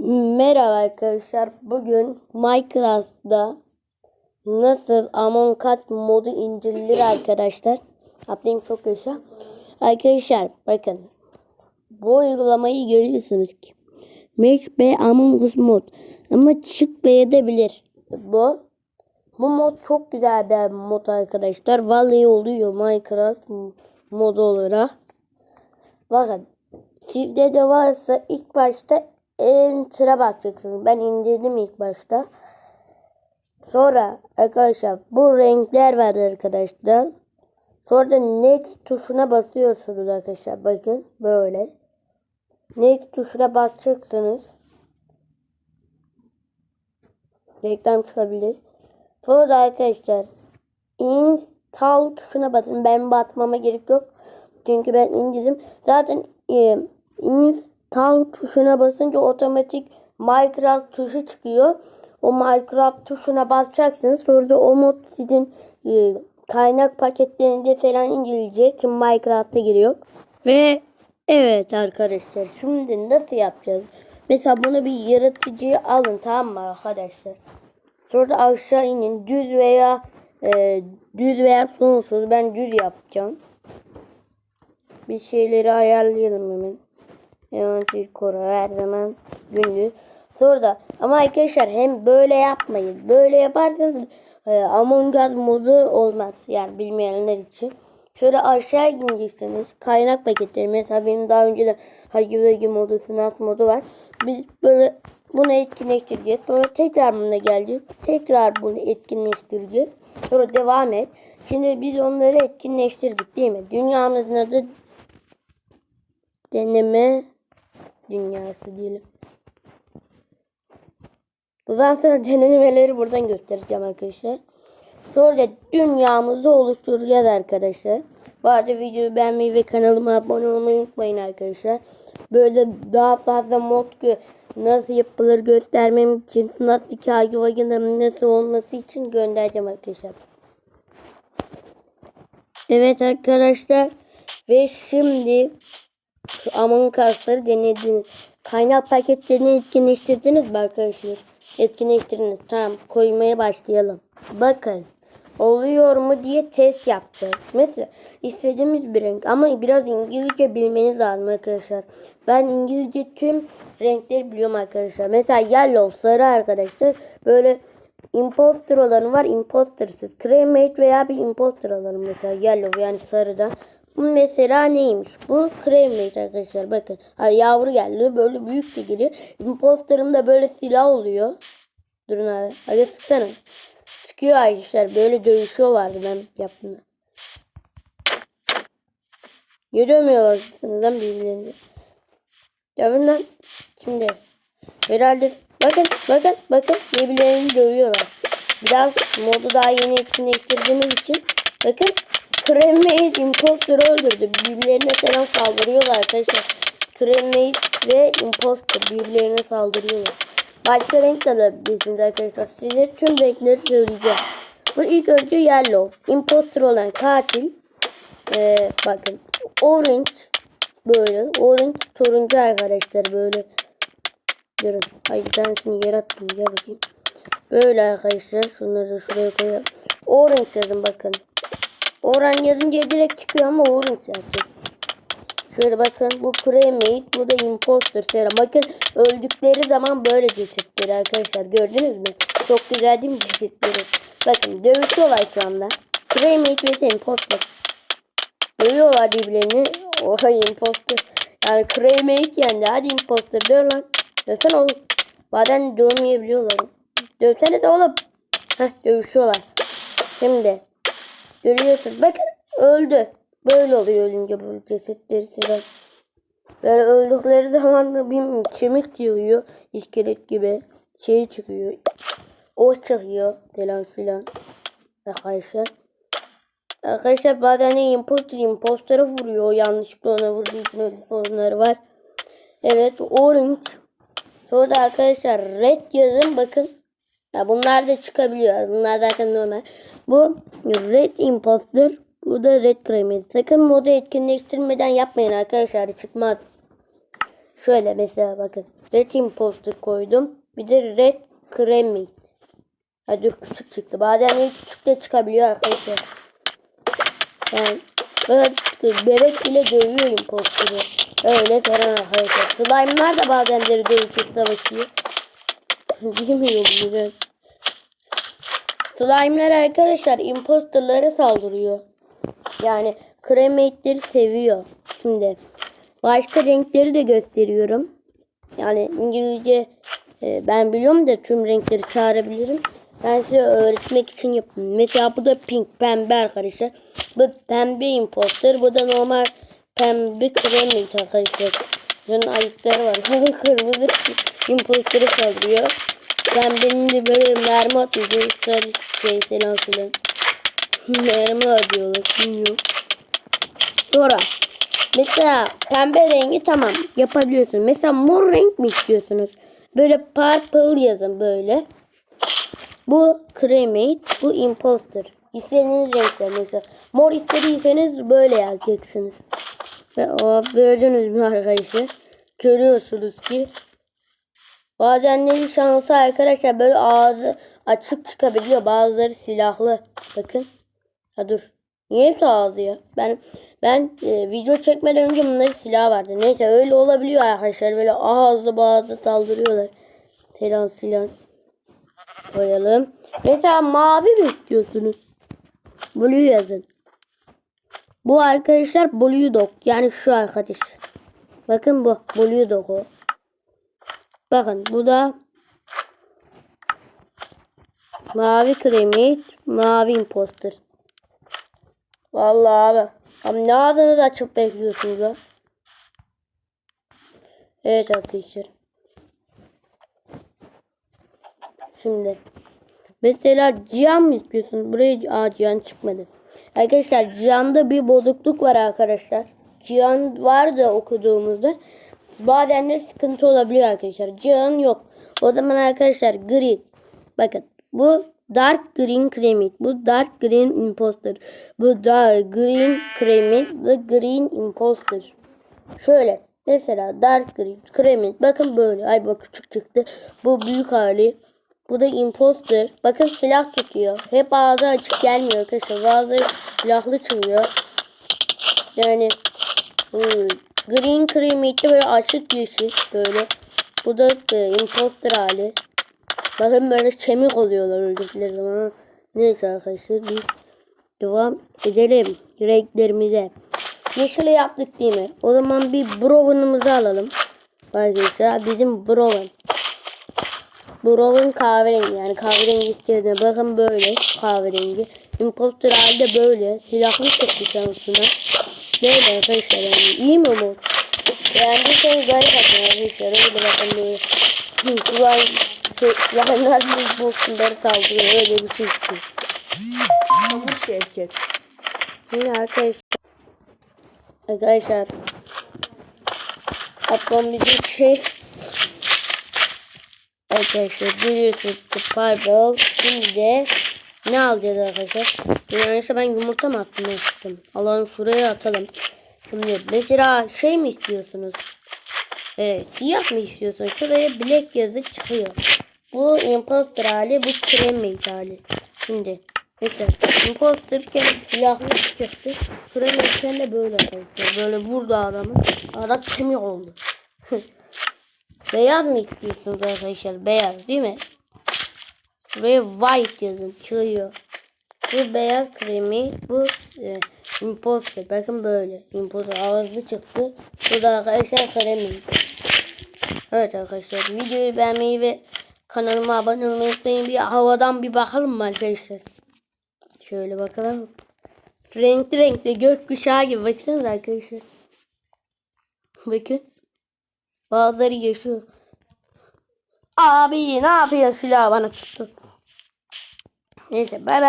Merhaba arkadaşlar. Bugün Minecraft'ta nasıl Among Us modu indirilir arkadaşlar. Abim çok yaşa. Arkadaşlar bakın. Bu uygulamayı görüyorsunuz ki. Make B Among Us mod. Ama çık edebilir. Bu bu mod çok güzel bir mod arkadaşlar. Vallahi oluyor Minecraft modu olarak. Bakın Sizde de varsa ilk başta enter'a basacaksınız. Ben indirdim ilk başta. Sonra arkadaşlar bu renkler var arkadaşlar. Sonra da next tuşuna basıyorsunuz arkadaşlar. Bakın böyle. Next tuşuna basacaksınız. Reklam çıkabilir. Sonra da arkadaşlar install tuşuna basın. Ben batmama gerek yok. Çünkü ben indirdim. Zaten e, install tuşuna basınca otomatik Minecraft tuşu çıkıyor. O Minecraft tuşuna basacaksınız. Sonra da o mod sizin e, kaynak paketlerinde falan indirilecek. Minecraft'a giriyor. Ve evet arkadaşlar şimdi nasıl yapacağız? Mesela bunu bir yaratıcıya alın tamam mı arkadaşlar? Sonra aşağı inin. Düz veya e, düz veya sonsuz. Ben düz yapacağım. Bir şeyleri ayarlayalım hemen. Hemen bir kora her zaman gündüz. Sonra da ama arkadaşlar hem böyle yapmayın. Böyle yaparsanız e, Among Us modu olmaz. Yani bilmeyenler için. Şöyle aşağı ineceksiniz. Kaynak paketleri. Mesela benim daha önce de Hagi Vagi modu, Snap modu var. Biz böyle bunu etkinleştireceğiz. Sonra tekrar buna geleceğiz. Tekrar bunu etkinleştireceğiz. Sonra devam et. Şimdi biz onları etkinleştirdik değil mi? Dünyamızın adı deneme dünyası diyelim. Bundan sonra denemeleri buradan göstereceğim arkadaşlar. Sonra dünyamızı oluşturacağız arkadaşlar. Bu arada videoyu beğenmeyi ve kanalıma abone olmayı unutmayın arkadaşlar. Böyle daha fazla mod nasıl yapılır göstermem için nasıl hikaye vaginamın nasıl olması için göndereceğim arkadaşlar. Evet arkadaşlar ve şimdi Among Us'ları denediniz. Kaynak paketlerini etkinleştirdiniz mi arkadaşlar? Etkinleştirdiniz. Tamam koymaya başlayalım. Bakın oluyor mu diye test yapacağız. Mesela istediğimiz bir renk ama biraz İngilizce bilmeniz lazım arkadaşlar. Ben İngilizce tüm renkleri biliyorum arkadaşlar. Mesela yellow sarı arkadaşlar. Böyle imposter olanı var impostersız. Cremate veya bir imposter alalım mesela yellow yani sarıda. Bu mesela neymiş? Bu cremate arkadaşlar bakın. Ha, yavru geldi böyle büyük de geliyor. Imposter'ın böyle silah oluyor. Durun abi. Hadi sıksana. Sıkıyor arkadaşlar. Böyle dövüşüyorlardı ben yaptığımda. Niye dövmüyorlar lan birbirlerinizi? Dövün lan. Şimdi. Herhalde. Bakın bakın bakın birbirlerini dövüyorlar. Biraz modu daha yeni etkinleştirdiğimiz için. Bakın Cremate Imposter'ı öldürdü. Birbirlerine selam saldırıyorlar arkadaşlar. Cremate ve Imposter birbirlerine saldırıyorlar. Başka renk de alabilirsiniz arkadaşlar. Size tüm renkleri söyleyeceğim. Bu ilk önce yellow. Imposter olan katil. Ee, bakın. Orange. Böyle. Orange turuncu arkadaşlar böyle. Durun. Hayır bir tanesini yere attım. Gel bakayım. Böyle arkadaşlar. Şunları da şuraya koyalım. Orange yazın bakın. Orange yazınca direkt çıkıyor ama orange yazın. Şöyle bakın bu cremate bu da imposter serum. Bakın öldükleri zaman böyle cesetleri arkadaşlar gördünüz mü? Çok güzel değil mi cesetleri? Bakın dövüşüyorlar şu anda. Cremate vs imposter. Dövüyorlar birbirlerini. Oha imposter. Yani cremate yendi. Hadi imposter döv lan. Dövsene oğlum. Bazen dövmeyebiliyorlar. Dövsene de oğlum. Heh dövüşüyorlar. Şimdi. Görüyorsun. Bakın öldü. Böyle oluyor ölünce bu cesetleri size. Böyle öldükleri zaman da bir kemik yığıyor. iskelet gibi. Şey çıkıyor. O çıkıyor. Falan filan. Arkadaşlar. Arkadaşlar bazen imposter impostora vuruyor. Yanlışlıkla ona vurduğu için öyle sorunları var. Evet orange. Sonra da arkadaşlar red yazın bakın. Ya bunlar da çıkabiliyor. Bunlar zaten normal. Bu red imposter. Bu da red kremi. Sakın modu etkinleştirmeden yapmayın arkadaşlar. Çıkmaz. Şöyle mesela bakın. Red imposter koydum. Bir de red cremate. Ha dur küçük çıktı. Bazen de küçük de çıkabiliyor arkadaşlar. Yani böyle bebek bile dövüyor imposteri. Öyle falan arkadaşlar. Slime'lar da bazenleri dövüşüp savaşıyor. Bilmiyorum biraz. Slime'lar arkadaşlar imposterlara saldırıyor. Yani cremate'leri seviyor. Şimdi başka renkleri de gösteriyorum. Yani İngilizce e, ben biliyorum da tüm renkleri çağırabilirim. Ben size öğretmek için yaptım. Mesela bu da pink pembe arkadaşlar. Bu pembe imposter. Bu da normal pembe cremate arkadaşlar. Bunun ayıkları var. Kırmızı imposter'ı saldırıyor. Pembenin de böyle mermi atıyor. Sarı şey selam selam. mermi atıyorlar. Bilmiyorum. Sonra mesela pembe rengi tamam yapabiliyorsunuz. Mesela mor renk mi istiyorsunuz? Böyle purple yazın böyle. Bu cremate, bu imposter. İstediğiniz renkler mesela. Mor istediyseniz böyle yazacaksınız. Ve o gördünüz mü arkadaşlar? Görüyorsunuz ki Bazenleri şansı arkadaşlar böyle ağzı açık çıkabiliyor. Bazıları silahlı. Bakın. Ha dur. Niye hepsi ağzı ya? Ben ben e, video çekmeden önce bunların silah vardı. Neyse öyle olabiliyor arkadaşlar. Böyle ağzı bazı saldırıyorlar. Selam silah koyalım. Mesela mavi mi istiyorsunuz? Blue yazın. Bu arkadaşlar Blue Dog. Yani şu arkadaş. Bakın bu Blue Dog o. Bakın bu da mavi kremit, mavi imposter. Vallahi abi. Abi ne adını da açıp bekliyorsunuz lan. Evet arkadaşlar. Şimdi mesela Cihan mı istiyorsunuz? Buraya Aa, Cihan çıkmadı. Arkadaşlar Cihan'da bir bozukluk var arkadaşlar. Cihan vardı okuduğumuzda. Bazen de sıkıntı olabiliyor arkadaşlar. Cihan yok. O zaman arkadaşlar green. Bakın bu dark green kremit. Bu dark green imposter. Bu dark green kremit. Bu green imposter. Şöyle. Mesela dark green kremit. Bakın böyle. Ay bak küçük çıktı. Bu büyük hali. Bu da imposter. Bakın silah tutuyor. Hep ağzı açık gelmiyor arkadaşlar. Bazıları silahlı çıkıyor. Yani hmm, Green Creamy'de böyle açık yeşil böyle. Bu da e, imposter hali. Bakın böyle kemik oluyorlar öldükleri zaman. Neyse arkadaşlar biz devam edelim renklerimize. Yeşile yaptık değil mi? O zaman bir brown'ımızı alalım. Arkadaşlar bizim brown. Brown kahverengi yani kahverengi istediğine bakın böyle kahverengi. Imposter halde böyle. Silahlı çıktı şansına. Böyle arkadaşlar yani. İyi mi bu? Beğendiyseniz like atın arkadaşlar. Öyle bakın böyle. Kulağın silahlar bu boksları saldırıyor. Öyle bir şey istiyor. Pamuk şirket. Yine arkadaşlar. Arkadaşlar. Ablam bizim şey. Arkadaşlar biliyorsunuz ki pardon. Şimdi de ne alacağız arkadaşlar? İşte ben yumurta mı attım? Ne yaptım? Alalım şuraya atalım. Şimdi mesela şey mi istiyorsunuz? Evet, siyah mı istiyorsunuz? Şuraya black yazı çıkıyor. Bu imposter hali, bu cremate hali. Şimdi mesela imposterken silahlı çıktı. Cremate'ken de böyle arkadaşlar. Böyle vurdu adamı. Adam kemik oldu. Beyaz mı istiyorsunuz arkadaşlar? Beyaz değil mi? Buraya yazın. Çıkıyor. Bu beyaz kremi. Bu e, imposter. Bakın böyle. Imposter ağzı çıktı. Bu da arkadaşlar kremi. Evet arkadaşlar. Videoyu beğenmeyi ve kanalıma abone olmayı unutmayın. Bir havadan bir bakalım arkadaşlar? Şöyle bakalım. Renkli renkli gökkuşağı gibi. Baksanıza arkadaşlar. Bakın. Bazıları yaşıyor. Abi ne yapıyor silah bana tuttu. Neyse bay bay.